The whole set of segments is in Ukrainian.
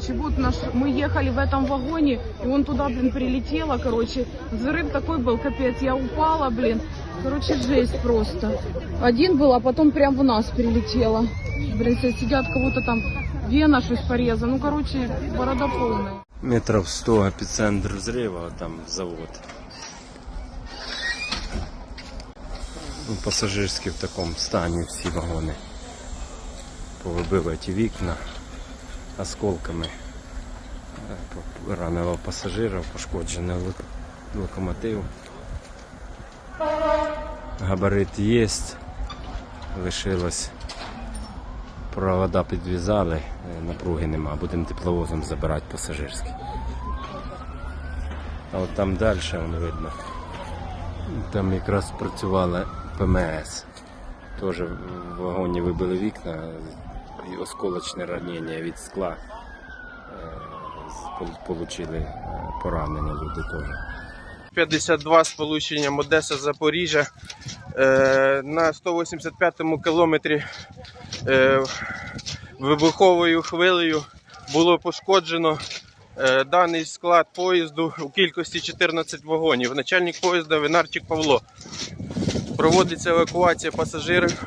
короче, вот наш, мы ехали в этом вагоне, и он туда, блин, прилетело, короче. Взрыв такой был, капец, я упала, блин. Короче, жесть просто. Один был, а потом прям в нас прилетело. Блин, все сидят, кого-то там вена щось пореза. Ну, короче, борода полная. Метров 100 епіцентр взриву, а там завод. Ну, пасажирські в такому стані всі вагони. Повибиваті вікна осколками. Е, Ранило пасажира, пошкоджений локомотив. Габарит є, лишилось. Провода підв'язали, е, напруги нема, будемо тепловозом забирати пасажирський. А от там далі воно видно. Там якраз працювала ПМС. Теж в вагоні вибили вікна і осколочне ранення від скла. Получили е, поранення люди теж. 52 з полученням Одеса Запоріжжя е, на 185 кілометрі е, вибуховою хвилею було пошкоджено даний склад поїзду у кількості 14 вагонів. Начальник поїзда Винарчик Павло. Проводиться евакуація пасажирів.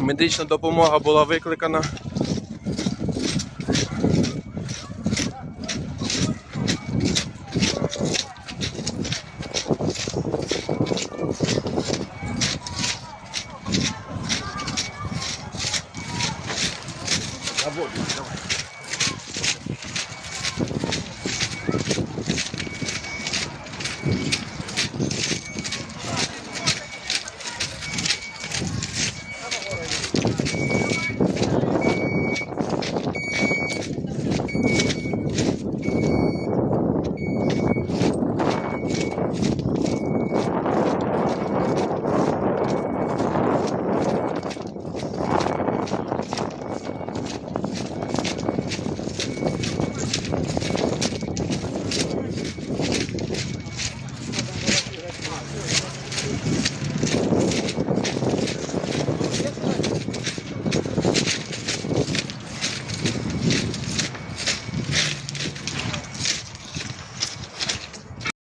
Медична допомога була викликана. На воду, давай.